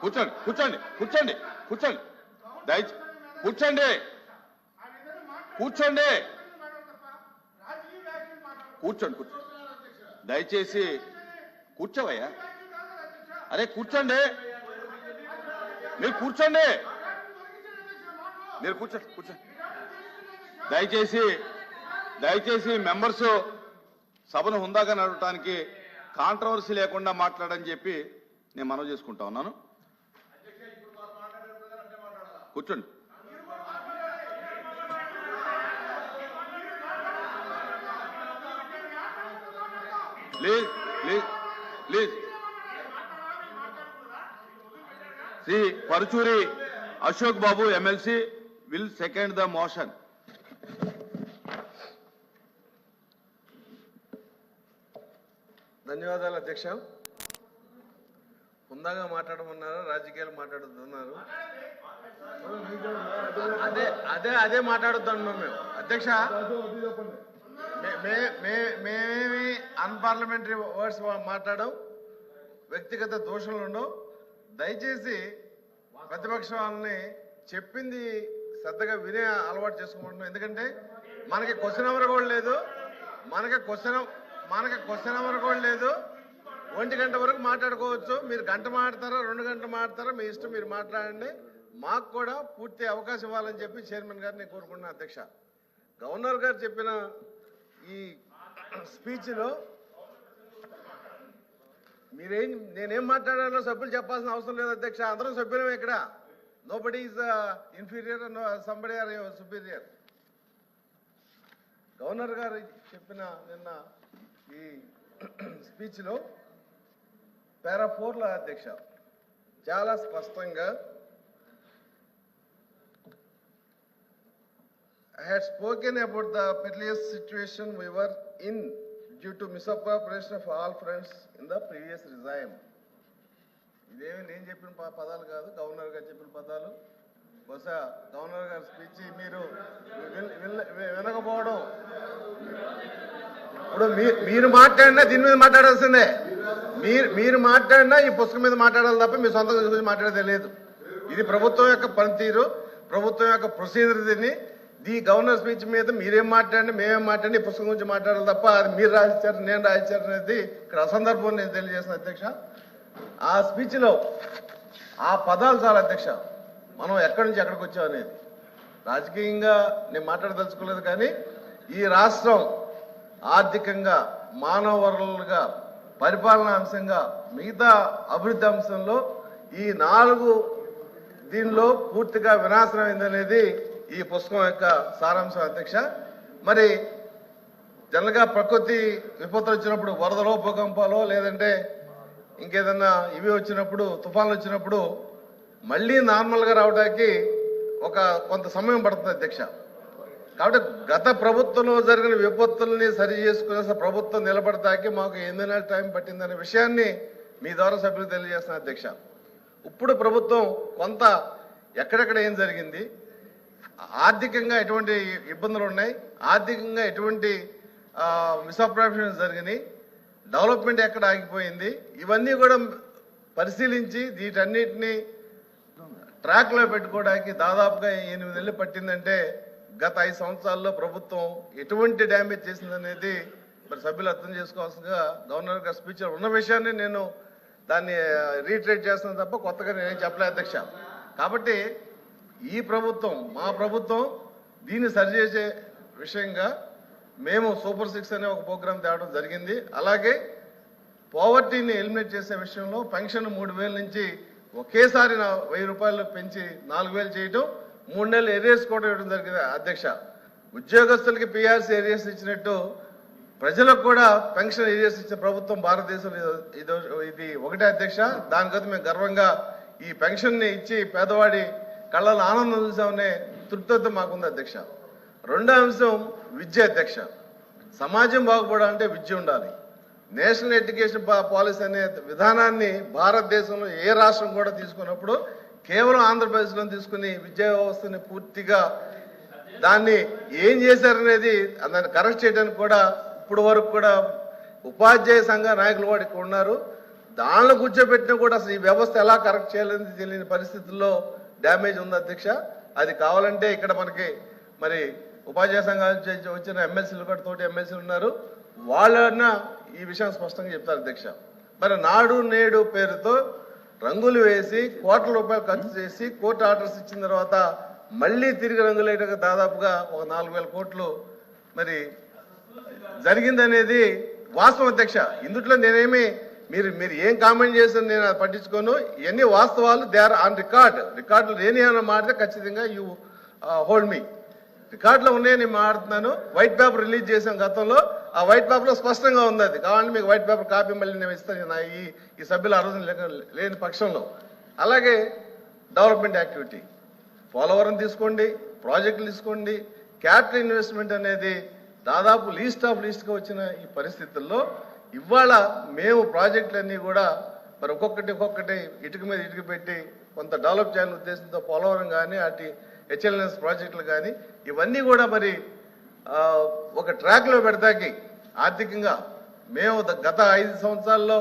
కూర్చోండి కూర్చోండి కూర్చోండి కూర్చోండి. దయచే కూర్చోండి. కూర్చోండి. కూర్చోండి కూర్చోండి. దయచేసి కూర్చోవయ్యా. అరే కూర్చోండి. మీరు కూర్చోండి. మీరు కూర్చోండి కూర్చోండి. దయచేసి దయచేసి మెంబర్స్ సభను హుందాగా నడవటానికి కాంట్రవర్సీ లేకుండా మాట్లాడని చెప్పి నేను మనవి చేసుకుంటా ఉన్నాను. కూర్చోండి. Please please please. Shri Paruchuri Ashok Babu MLC will second the motion. ధన్యవాదాలు అధ్యక్ష. హుందాగా మాట్లాడమన్నారు? రాజకీయాలు మాట్లాడుతున్నారు. అదే అదే అదే మాట్లాడుతున్నాం మేము. అధ్యక్ష మే- మే- మే- మేమేమి అన్పార్లమెంటరీ వర్డ్స్ మాట్లాడడం వ్యక్తిగత దోషంలో ఉండవు. దయచేసి ప్రతిపక్ష వాళ్ళని చెప్పింది శ్రద్ధగా వినే అలవాటు చేసుకుంటున్నాం ఎందుకంటే మనకి క్వశ్చన్ ఎవరు కూడా లేదు. మనకి క్వశ్చన్ మనకి క్వశ్చన్ అవర్ కూడా లేదు. ఒంటి గంట వరకు మాట్లాడుకోవచ్చు. మీరు గంట మాట్లాడతారా? రెండు గంటలు మాట్లాడతారా? మీ ఇష్టం మీరు మాట్లాడండి. మాకు కూడా పూర్తి అవకాశం ఇవ్వాలని చెప్పి చైర్మన్ గారిని కోరుకుంటున్నా అధ్యక్ష. గవర్నర్ గారు చెప్పిన ఈ స్పీచ్లో మీరేం నేనేం మాట్లాడాలో సభ్యులు చెప్పాల్సిన అవసరం లేదు అధ్యక్ష. అందరం సభ్యులం ఇక్కడ. Nobody is inferior somebody are superior governor గారు చెప్పిన నిన్న ఈ స్పీచ్లో పారాఫోర్ల అధ్యక్ష. చాలా స్పష్టంగా I had spoken about the perilous situation we were in due to misappropriation of all friends in the previous regime ఇదేమి నేను చెప్పిన పదాలు కాదు గవర్నర్ గారు చెప్పిన పదాలు. బహుశా గవర్నర్ గారి స్పీచ్ మీరు వినకపో ఇప్పుడు మీ- మీరు మాట్లాడినా దీని మీద మాట్లాడాల్సిందే. మీరు మీరు మాట్లాడినా ఈ పుస్తకం మీద మాట్లాడాలి తప్ప మీ సొంత గురించి మాట్లాడేది లేదు. ఇది ప్రభుత్వం యొక్క పనితీరు ప్రభుత్వం యొక్క ప్రొసీజర్ దీన్ని. ఈ గవర్నర్ స్పీచ్ మీద మీరేం మాట్లాడండి మేమేం మాట్లాడి ఈ పుస్తకం గురించి మాట్లాడాలి తప్ప అది మీరు రాయించారు నేను రాయించారు అనేది ఇక్కడ అసందర్భం నేను తెలియజేసిన అధ్యక్ష. ఆ స్పీచ్లో ఆ పదాలు చాలా అధ్యక్ష. మనం ఎక్కడి నుంచి ఎక్కడికి వచ్చాం అనేది. రాజకీయంగా నేను మాట్లాడదలుచుకోలేదు కానీ ఈ రాష్ట్రం ఆర్థికంగా మానవ వనరులుగా పరిపాలనా అంశంగా మిగతా అభివృద్ధి అంశంలో ఈ నాలుగు దీనిలో పూర్తిగా వినాశనం అయిందనేది ఈ పుస్తకం యొక్క సారాంశం అధ్యక్ష. మరి జనరల్గా ప్రకృతి విపత్తులు వచ్చినప్పుడు వరదలో భూకంపాలో లేదంటే ఇంకేదన్నా ఇవి వచ్చినప్పుడు తుఫాన్లు వచ్చినప్పుడు మళ్ళీ నార్మల్గా రావడానికి ఒక కొంత సమయం పడుతుంది అధ్యక్ష. కాబట్టి గత ప్రభుత్వంలో జరిగిన విపత్తుల్ని సరి చేసుకునే ప్రభుత్వం నిలబడతాకి మాకు ఎన్ని నెలల టైం పట్టిందనే విషయాన్ని మీ ద్వారా సభ్యులు తెలియజేస్తున్న అధ్యక్ష. ఇప్పుడు ప్రభుత్వం కొంత ఎక్కడెక్కడ ఏం జరిగింది? ఆర్థికంగా ఎటువంటి ఇబ్బందులు ఉన్నాయి ఆర్థికంగా ఎటువంటి మిస్అప్రాప్షన్ జరిగినాయి? డెవలప్మెంట్ ఎక్కడ ఆగిపోయింది? ఇవన్నీ కూడా పరిశీలించి వీటన్నిటిని ట్రాక్లో పెట్టుకోవడానికి దాదాపుగా ఎనిమిది నెలలు పట్టిందంటే గత ఐదు సంవత్సరాల్లో ప్రభుత్వం ఎటువంటి డ్యామేజ్ చేసిందనేది మరి సభ్యులు అర్థం చేసుకోవాల్సిందిగా గవర్నర్ గారి స్పీచ్ ఉన్న విషయాన్ని నేను దాన్ని రీట్రేట్ చేస్తున్నాను తప్ప కొత్తగా నేనేం చెప్పలే అధ్యక్ష. కాబట్టి ఈ ప్రభుత్వం మా ప్రభుత్వం దీన్ని సరిచేసే విషయంగా మేము సూపర్ సిక్స్ అనే ఒక ప్రోగ్రాం తేవడం జరిగింది. అలాగే పావర్టీని ఎలిమినేట్ చేసే విషయంలో పెన్షన్ మూడు వేల నుంచి ఒకేసారి నా వెయ్యి రూపాయలు పెంచి నాలుగు వేలు చేయటం మూడు నెలలు ఏరియాస్ కూడా ఇవ్వడం జరిగింది అధ్యక్ష. ఉద్యోగస్తులకి పిఆర్సీ ఏరియాస్ ఇచ్చినట్టు ప్రజలకు కూడా పెన్షన్ ఏరియాస్ ఇచ్చిన ప్రభుత్వం భారతదేశంలో ఇది- ఇది ఒకటే అధ్యక్ష. దానికోసం మేము గర్వంగా ఈ పెన్షన్ని ఇచ్చి పేదవాడి కళ్ళలో ఆనందం చూసామనే తృప్తితో మాకుంది అధ్యక్ష. రెండో అంశం విద్య అధ్యక్ష. సమాజం బాగుపడాలంటే విద్య ఉండాలి. నేషనల్ ఎడ్యుకేషన్ పాలసీ అనే విధానాన్ని భారతదేశంలో ఏ రాష్ట్రం కూడా తీసుకున్నప్పుడు కేవలం ఆంధ్రప్రదేశ్లో తీసుకుని విద్యా వ్యవస్థని పూర్తిగా దాన్ని ఏం చేశారనేది దాన్ని కరెక్ట్ చేయడానికి కూడా ఇప్పుడు వరకు కూడా ఉపాధ్యాయ సంఘ నాయకులు కూడా ఇక్కడ ఉన్నారు. దానిలో కూర్చోబెట్టినా కూడా అసలు ఈ వ్యవస్థ ఎలా కరెక్ట్ చేయాలని తెలియని పరిస్థితుల్లో డ్యామేజ్ ఉంది అధ్యక్ష. అది కావాలంటే ఇక్కడ మనకి మరి ఉపాధ్యాయ సంఘం నుంచి వచ్చిన ఎమ్మెల్సీలు కూడా తోటి ఎమ్మెల్సీలు ఉన్నారు. వాళ్ళన్నా ఈ విషయం స్పష్టంగా చెప్తారు అధ్యక్ష. మరి నాడు నేడు పేరుతో రంగులు వేసి కోట్ల రూపాయలు ఖర్చు చేసి కోర్టు ఆర్డర్స్ ఇచ్చిన తర్వాత మళ్ళీ తిరిగి రంగులు వేయడానికి దాదాపుగా ఒక నాలుగు వేల కోట్లు మరి జరిగిందనేది వాస్తవం అధ్యక్ష. ఇందుట్లో నేనేమి మీరు మీరు ఏం కామెంట్ చేసిన నేను అది పట్టించుకోను. ఇవన్నీ వాస్తవాలు. దే ఆర్ ఆన్ రికార్డ్ రికార్డులు లేని ఏమైనా మాడితే ఖచ్చితంగా యూ హోల్డ్ మీ రికార్డులో ఉన్నాయని నేను మాట్లాడుతున్నాను. వైట్ పేపర్ రిలీజ్ చేసాం గతంలో. ఆ వైట్ పేపర్లో స్పష్టంగా ఉంది అది కావాలంటే మీకు వైట్ పేపర్ కాపీ మళ్ళీ నేను ఇస్తాను. ఈ ఈ సభ్యులు ఆ లేని పక్షంలో. అలాగే డెవలప్మెంట్ యాక్టివిటీ పోలవరం తీసుకోండి ప్రాజెక్టులు తీసుకోండి. క్యాపిటల్ ఇన్వెస్ట్మెంట్ అనేది దాదాపు లీస్ట్ ఆఫ్ లీస్ట్గా వచ్చిన ఈ పరిస్థితుల్లో ఇవాళ మేము ప్రాజెక్టులన్నీ కూడా మరి ఒక్కొక్కటి ఒక్కొక్కటి ఇటుక మీద ఇటుక పెట్టి కొంత డెవలప్ చేయాలనే ఉద్దేశంతో పోలవరం కానీ అటు హెచ్ఎల్ఎస్ ప్రాజెక్టులు కానీ ఇవన్నీ కూడా మరి ఒక ట్రాక్లో పెడతాకి. ఆర్థికంగా మేము గత ఐదు సంవత్సరాల్లో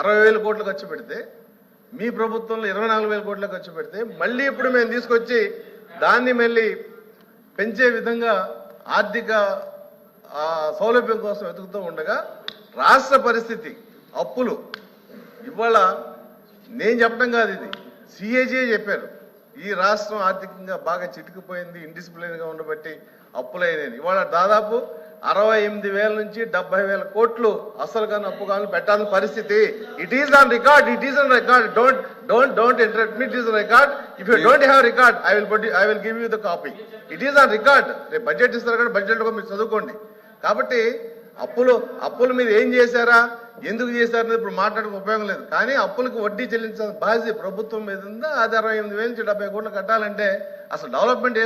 అరవై వేల కోట్లు ఖర్చు పెడితే మీ ప్రభుత్వంలో ఇరవై నాలుగు వేల కోట్లు ఖర్చు పెడితే మళ్ళీ ఇప్పుడు మేము తీసుకొచ్చి దాన్ని మళ్ళీ పెంచే విధంగా ఆర్థిక సౌలభ్యం కోసం వెతుకుతూ ఉండగా రాష్ట్ర పరిస్థితి అప్పులు. ఇవాళ నేను చెప్పడం కాదు ఇది. సిఏజీ చెప్పారు. ఈ రాష్ట్రం ఆర్థికంగా బాగా చిటుకుపోయింది ఇండిసిప్లిన్గా ఉండబట్టి అప్పులైనవి ఇవాళ దాదాపు అరవై ఎనిమిది వేల నుంచి డెబ్బై వేల కోట్లు అసలు కానీ అప్పు కానీ పెట్టాల్సిన పరిస్థితి. It is on record it is on record don't don't don't interrupt me it is record if you don't have record I will I will give you the copy it is on record రేపు budget ఇస్తారు కానీ budget కూడా మీరు చదువుకోండి. కాబట్టి అప్పులు అప్పులు మీరు ఏం చేశారా? ఎందుకు చేశారనేది ఇప్పుడు మాట్లాడక ఉపయోగం లేదు. కానీ అప్పులకు వడ్డీ చెల్లించాల్సిన బాధ్యత ప్రభుత్వం మీద ఉందా? అది అరవై ఎనిమిది వేల నుంచి డెబ్బై కోట్లు కట్టాలంటే అసలు డెవలప్మెంట్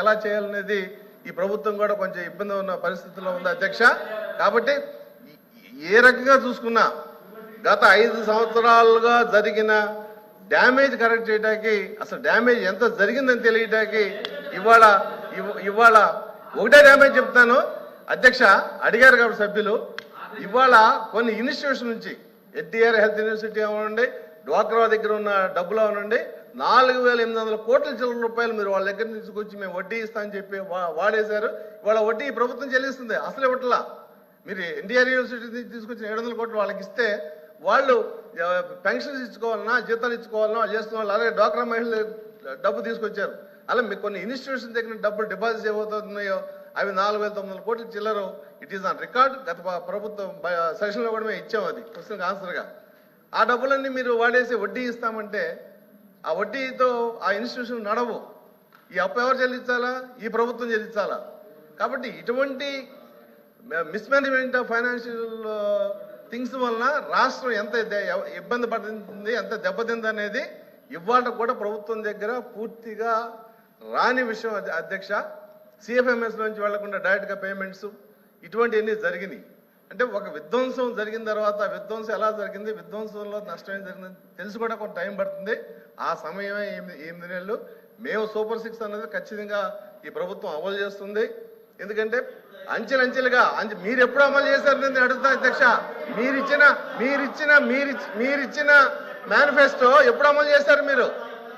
ఎలా చేయాలనేది ఈ ప్రభుత్వం కూడా కొంచెం ఇబ్బంది ఉన్న పరిస్థితుల్లో ఉంది అధ్యక్ష. కాబట్టి ఏ రకంగా చూసుకున్నా గత ఐదు సంవత్సరాలుగా జరిగిన డ్యామేజ్ కరెక్ట్ చేయడానికి అసలు డ్యామేజ్ ఎంత జరిగిందని తెలియటానికి ఇవాళ ఇవాళ ఒకటే డ్యామేజ్ చెప్తాను. అధ్యక్ష అడిగారు కాబట్టి సభ్యులు. ఇవాళ కొన్ని ఇన్స్టిట్యూషన్ నుంచి ఎన్టీఆర్ హెల్త్ యూనివర్సిటీ అవనండి డ్వాక్రా దగ్గర ఉన్న డబ్బులు అవనండి నాలుగు వేల ఎనిమిది వందల కోట్ల చిల్లర రూపాయలు మీరు వాళ్ళ దగ్గర నుంచి తీసుకొచ్చి మేము వడ్డీ ఇస్తామని చెప్పి వాడేశారు. ఇవాళ వడ్డీ ఈ ప్రభుత్వం చెల్లిస్తుంది అసలు ఇవ్వట్లా. మీరు ఎన్టీఆర్ యూనివర్సిటీ నుంచి తీసుకొచ్చిన ఏడు వందల కోట్లు వాళ్ళకి ఇస్తే వాళ్ళు పెన్షన్స్ ఇచ్చుకోవాలన్నా జీతాలు ఇచ్చుకోవాలన్నా చేస్తున్న వాళ్ళు అలాగే డ్వాక్రా మహిళలు డబ్బు తీసుకొచ్చారు. అలా మీకు కొన్ని ఇన్స్టిట్యూషన్ దగ్గర డబ్బులు డిపాజిట్ చేయబోతున్నాయో అవి నాలుగు వేల తొమ్మిది వందల కోట్ల చిల్లరు ఇట్ ఈస్ ఆన్ రికార్డ్ గత ప్రభుత్వం సెషన్లో కూడా మేము ఇచ్చాము అది క్వశ్చన్కి ఆన్సర్గా. ఆ డబ్బులన్నీ మీరు వాడేసి వడ్డీ ఇస్తామంటే ఆ వడ్డీతో ఆ ఇన్స్టిట్యూషన్ నడవు. ఈ అప్పు ఎవరు చెల్లించాలా? ఈ ప్రభుత్వం చెల్లించాలా? కాబట్టి ఇటువంటి మిస్మేనేజ్మెంట్ ఆఫ్ ఫైనాన్షియల్ థింగ్స్ వలన రాష్ట్రం ఎంత ఇబ్బంది పడుతుంది ఎంత దెబ్బతింది అనేది ఇవాళ కూడా ప్రభుత్వం దగ్గర పూర్తిగా రాని విషయం అధ్యక్ష. సిఎఫ్ఎంఎస్ నుంచి వెళ్ళకుండా డైరెక్ట్గా పేమెంట్స్ ఇటువంటివన్నీ జరిగినాయి. అంటే ఒక విధ్వంసం జరిగిన తర్వాత విధ్వంసం ఎలా జరిగింది? విధ్వంసంలో నష్టం ఏం జరిగింది తెలిసి కూడా కొంత టైం పడుతుంది. ఆ సమయమే ఎనిమిది ఎనిమిది నెలలు మేము సూపర్ సిక్స్ అనేది ఖచ్చితంగా ఈ ప్రభుత్వం అమలు చేస్తుంది. ఎందుకంటే అంచెలంచెలుగా అంచె మీరు ఎప్పుడు అమలు చేశారు నేను అడుగుతా అధ్యక్ష? మీరిచ్చిన మీరిచ్చిన మీరు మీరిచ్చిన మేనిఫెస్టో ఎప్పుడు అమలు చేశారు మీరు?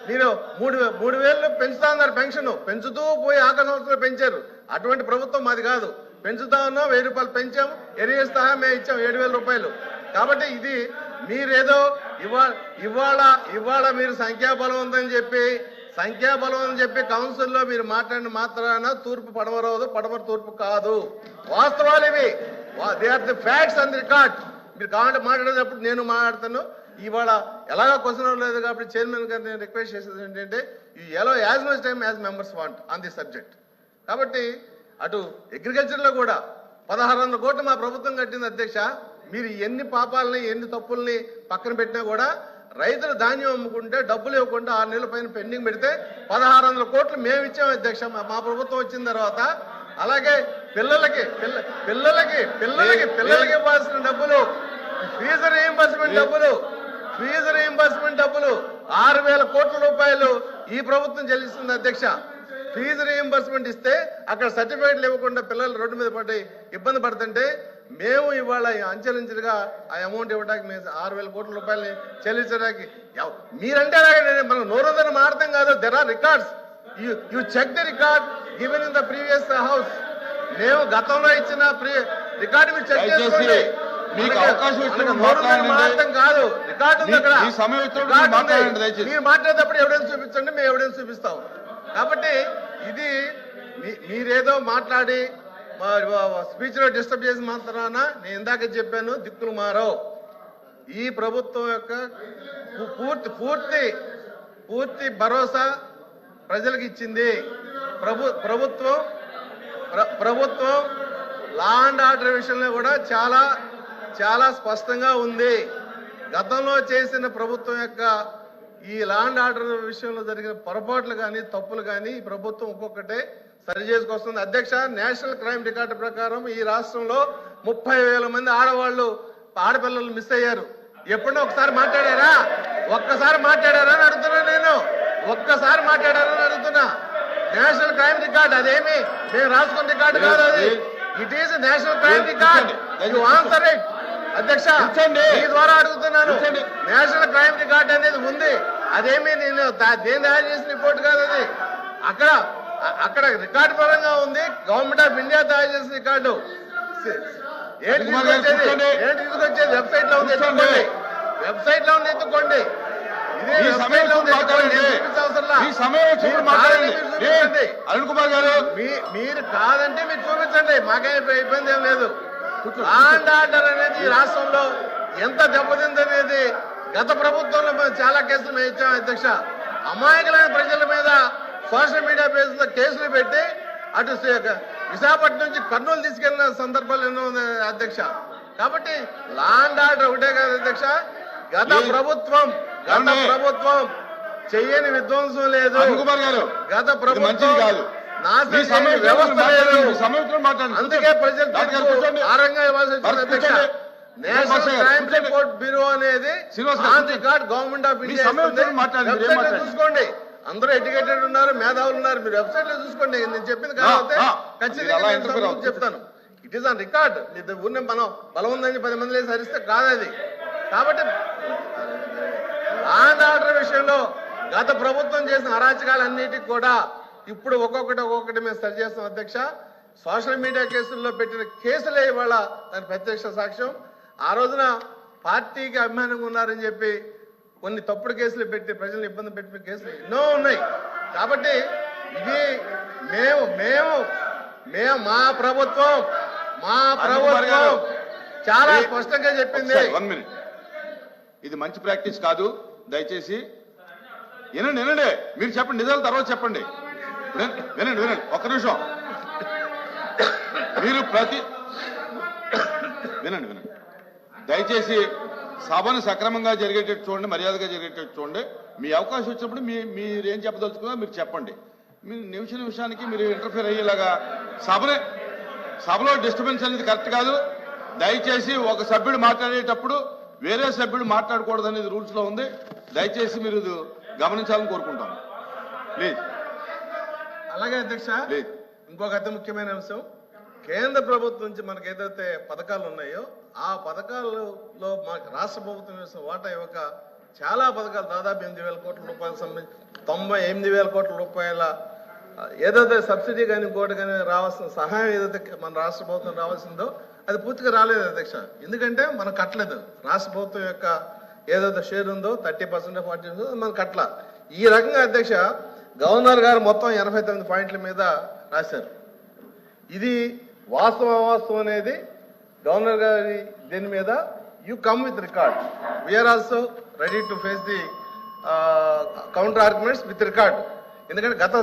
మీరు మూడు మూడు వేలు పెంచుతా ఉన్నారు పెన్షన్. పెంచుతూ పోయి ఆఖరి సంవత్సరంలో పెంచారు. అటువంటి ప్రభుత్వం మాది కాదు. పెంచుతా ఉన్నాం వెయ్యి రూపాయలు పెంచాం ఎరియర్స్ మేము ఇచ్చాం ఏడు వేల రూపాయలు. కాబట్టి ఇది మీరేదో ఇవాళ ఇవాళ ఇవాళ మీరు సంఖ్యాబలం ఉందని చెప్పి సంఖ్యాబలం అని చెప్పి కౌన్సిల్లో మీరు మాట్లాడిన మాత్రాన తూర్పు పడమరవదు పడమర తూర్పు కాదు. వాస్తవాలు ఇవి. They are the facts and record మీరు కావాలంటే మాట్లాడేటప్పుడు నేను మాట్లాడతాను. ఇవాళ ఎలాగో క్వశ్చన్ లేదు కాబట్టి చైర్మన్ గారు నేను రిక్వెస్ట్ చేసేది ఏంటంటే ఈ ఎలా as much time as members want on the subject కాబట్టి అటు అగ్రికల్చర్లో కూడా పదహారు వందల కోట్లు మా ప్రభుత్వం కట్టింది అధ్యక్ష. మీరు ఎన్ని పాపాలని ఎన్ని తప్పుల్ని పక్కన పెట్టినా కూడా రైతులు ధాన్యం అమ్ముకుంటే డబ్బులు ఇవ్వకుండా ఆరు నెలల పైన పెండింగ్ పెడితే పదహారు వందల కోట్లు మేము ఇచ్చాము అధ్యక్ష. మా మా ప్రభుత్వం వచ్చిన తర్వాత అలాగే పిల్లలకి పిల్ల పిల్లలకి పిల్లలకి పిల్లలకి ఇవ్వాల్సిన డబ్బులు ఫీజు రీయింబర్స్మెంట్ డబ్బులు ఫీజు రీయింబర్స్మెంట్ డబ్బులు ఆరు వేల కోట్ల రూపాయలు ఈ ప్రభుత్వం చెల్లిస్తుంది అధ్యక్ష. ఫీజు రీయింబర్స్మెంట్ ఇస్తే అక్కడ సర్టిఫికేట్లు ఇవ్వకుండా పిల్లలు రోడ్డు మీద పడి ఇబ్బంది పడుతుంటే మేము ఇవాళ అంచెలంచెలుగా ఆ అమౌంట్ ఇవ్వడానికి మేము ఆరు వేల కోట్ల రూపాయలని చెల్లించడానికి మీరంటే మనం నోరుందని మాడతాం కాదు. There are records you you check the record given in the previous house మేము గతంలో ఇచ్చిన రికార్డు మీరు చెక్ చేసుకోండి. మీకు అవకాశం మాట్లాడండి. మాడతాం కాదు. రికార్డు ఉంది అక్కడ. సమయం. మీరు మాట్లాడేటప్పుడు ఎవిడెన్స్ చూపించండి మేము ఎవిడెన్స్ చూపిస్తాం. కాబట్టి ఇది మీరేదో మాట్లాడి స్పీచ్లో డిస్టర్బ్ చేసి మాత్రాన నేను ఇందాక చెప్పాను దిక్కులు మారవు. ఈ ప్రభుత్వం యొక్క పూర్తి పూర్తి పూర్తి భరోసా ప్రజలకు ఇచ్చింది. ప్రభు ప్రభుత్వం ప్ర- ప్రభుత్వం లా అండ్ ఆర్డర్ విషయంలో కూడా చాలా చాలా స్పష్టంగా ఉంది. గతంలో చేసిన ప్రభుత్వం యొక్క ఈ లా అండ్ ఆర్డర్ విషయంలో జరిగిన పొరపాట్లు కానీ తప్పులు కానీ ఈ ప్రభుత్వం ఒక్కొక్కటే సరి చేసుకొస్తుంది. అధ్యక్ష నేషనల్ క్రైమ్ రికార్డు ప్రకారం ఈ రాష్ట్రంలో ముప్పై వేల మంది ఆడవాళ్ళు ఆడపిల్లలు మిస్ అయ్యారు. ఎప్పుడో ఒకసారి మాట్లాడారా? ఒక్కసారి మాట్లాడారా అని అడుగుతున్నా నేను. ఒక్కసారి మాట్లాడారా అని అడుగుతున్నా. నేషనల్ క్రైమ్ రికార్డ్ అదేమి? మేము రాసుకున్న రికార్డు కాదు అది. It is national crime record you answer it అధ్యక్ష. మీ ద్వారా అడుగుతున్నాను. నేషనల్ క్రైమ్ రికార్డ్ అనేది ఉంది. అదేమి నేను దేని తయారు చేసిన రిపోర్ట్ కాదు అది. అక్కడ అక్కడ రికార్డు పరంగా ఉంది. గవర్నమెంట్ ఆఫ్ ఇండియా తయారు చేసిన రికార్డు. ఏంటి తీసుకొచ్చేది? వెబ్సైట్లో ఉంది. ఎత్తుకోండి. వెబ్సైట్లో ఉంది ఎత్తుకోండి. అరుణ్ కుమార్ గారు. మీరు కాదంటే మీరు చూపించండి. మాకేం ఇబ్బ- ఇబ్బంది ఏం లేదు. ఆర్డర్ అనేది రాష్ట్రంలో ఎంత దెబ్బతింది అనేది గత ప్రభుత్వంలో మేము చాలా కేసులు మేము ఇచ్చాం అధ్యక్ష అమాయకులైన ప్రజల మీద సోషల్ మీడియా పేజీలో కేసులు పెట్టి అటు విశాఖపట్నం నుంచి కర్నూలు తీసుకెళ్ళిన సందర్భాలు ఎన్నో ఉన్నాయి అధ్యక్ష కాబట్టి లా అండ్ ఆర్డర్ ఒకటే కాదు అధ్యక్ష గత ప్రభుత్వం గత? ప్రభుత్వం చెయ్యని విధ్వంసం లేదు గత ప్రభుత్వం నాశనం వ్యవస్థ. లేదు అందుకే ప్రజలు. ఆరంగా ఇవ్వాల్సి వచ్చింది అధ్యక్ష. నేషనల్ బ్యూరో అనేది. Record government of India? చూసుకోండి అందరూ ఎడ్యుకేటెడ్ ఉన్నారు మేధావులు ఉన్నారు మీరు వెబ్సైట్లో చూసుకోండి నేను చెప్పింది ఆ. ఖచ్చితంగా. చెప్తాను ఇట్ ఈస్ ఆన్ రికార్డ్ ఉన్న మనం బలం ఉందని పది మంది లేసి హరిస్తే కాదు అది కాబట్టి ఆండ్ ఆర్డర్ విషయంలో గత ప్రభుత్వం చేసిన అరాచకాలన్నిటికి కూడా ఇప్పుడు ఒక్కొక్కటి ఒక్కొక్కటి మేము సరి చేస్తాం అధ్యక్ష సోషల్ మీడియా కేసుల్లో పెట్టిన కేసులే ఇవాళ దాని ప్రత్యక్ష సాక్ష్యం ఆ రోజున పార్టీకి అభిమానంగా ఉన్నారని చెప్పి కొన్ని తప్పుడు కేసులు పెట్టి ప్రజలను ఇబ్బంది పెట్టిన కేసులు ఎన్నో ఉన్నాయి. కాబట్టి ఇది మేము మేము మేము మా ప్రభుత్వం మా ప్రభుత్వం చాలా స్పష్టంగా చెప్పింది. వన్ మినిట్ ఇది మంచి ప్రాక్టీస్ కాదు దయచేసి. వినండి వినండి. మీరు చెప్పండి నిజాలు తర్వాత చెప్పండి. వినండి వినండి వినండి. ఒక్క నిమిషం. మీరు ప్రతి వినండి వినండి. దయచేసి సభను సక్రమంగా జరిగేటట్టు చూడండి మర్యాదగా జరిగేటట్టు చూడండి. మీ అవకాశం వచ్చినప్పుడు మీ మీరు ఏం చెప్పదలుచుకున్నా మీరు చెప్పండి. మీరు నిమిష నిమిషానికి మీరు ఇంటర్ఫియర్ అయ్యేలాగా సభని సభలో డిస్టర్బెన్స్ అనేది కరెక్ట్ కాదు. దయచేసి ఒక సభ్యుడు మాట్లాడేటప్పుడు వేరే సభ్యుడు మాట్లాడకూడదు అనేది రూల్స్లో ఉంది. దయచేసి మీరు ఇది గమనించాలని కోరుకుంటాం ప్లీజ్ అలాగే అధ్యక్ష. ఇంకొక అతి ముఖ్యమైన అంశం. కేంద్ర ప్రభుత్వం నుంచి మనకు ఏదైతే పథకాలు ఉన్నాయో ఆ పథకాలలో మనకు రాష్ట్ర ప్రభుత్వం వేసిన వాటా ఇవ్వక చాలా పథకాలు దాదాపు ఎనిమిది వేల కోట్ల రూపాయలు సంబంధించి తొంభై ఎనిమిది వేల కోట్ల రూపాయల ఏదైతే సబ్సిడీ కానీ ఇంకోటి కానీ రావాల్సిన సహాయం ఏదైతే మన రాష్ట్ర ప్రభుత్వం రావాల్సిందో అది పూర్తిగా రాలేదు అధ్యక్ష. ఎందుకంటే మనం కట్టలేదు. రాష్ట్ర ప్రభుత్వం యొక్క ఏదైతే షేర్ ఉందో థర్టీ పర్సెంట్ ఫార్టీ పర్సెంట్ మనం కట్టల. ఈ రకంగా అధ్యక్ష గవర్నర్ గారు మొత్తం ఎనభై తొమ్మిది పాయింట్ల మీద రాశారు. ఇది వాస్తవం అవాస్తవం అనేది గవర్నర్ గారి దీని మీద you come with record we are also ready to face the counter arguments with record ఎందుకంటే గత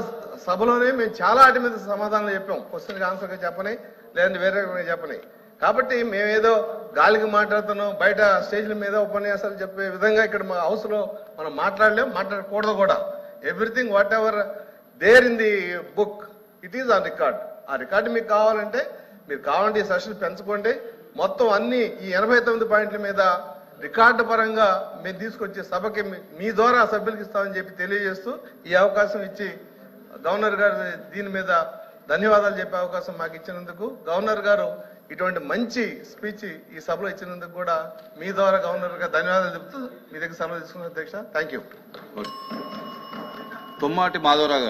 సభలోనే మేము చాలా వాటి మీద సమాధానాలు చెప్పాం. క్వశ్చన్కి ఆన్సర్గా చెప్పని లేదంటే వేరే రకంగా చెప్పని. కాబట్టి మేమేదో గాలికి మాట్లాడుతున్నాం బయట స్టేజ్ల మీద ఉపన్యాసాలు చెప్పే విధంగా ఇక్కడ మా హౌస్లో మనం మాట్లాడలేం మాట్లాడకూడదు కూడా. Everything whatever there in the book it is on record ఆ రికార్డు మీకు కావాలంటే మీరు కావాలంటే ఈ సెషన్ పెంచుకోండి. మొత్తం అన్ని ఈ ఎనభై తొమ్మిది పాయింట్ల మీద రికార్డు పరంగా మేము తీసుకొచ్చే సభకి మీ- ద్వారా సభ్యులకి ఇస్తామని చెప్పి తెలియజేస్తూ ఈ అవకాశం ఇచ్చి గవర్నర్ గారు దీని మీద ధన్యవాదాలు చెప్పే అవకాశం మాకు ఇచ్చినందుకు గవర్నర్ గారు ఇటువంటి మంచి స్పీచ్ ఈ సభలో ఇచ్చినందుకు కూడా మీ ద్వారా గవర్నర్ గారు ధన్యవాదాలు చెప్తూ మీ దగ్గర సెలవు తీసుకున్న అధ్యక్ష. Thank you Tummati Madhavarao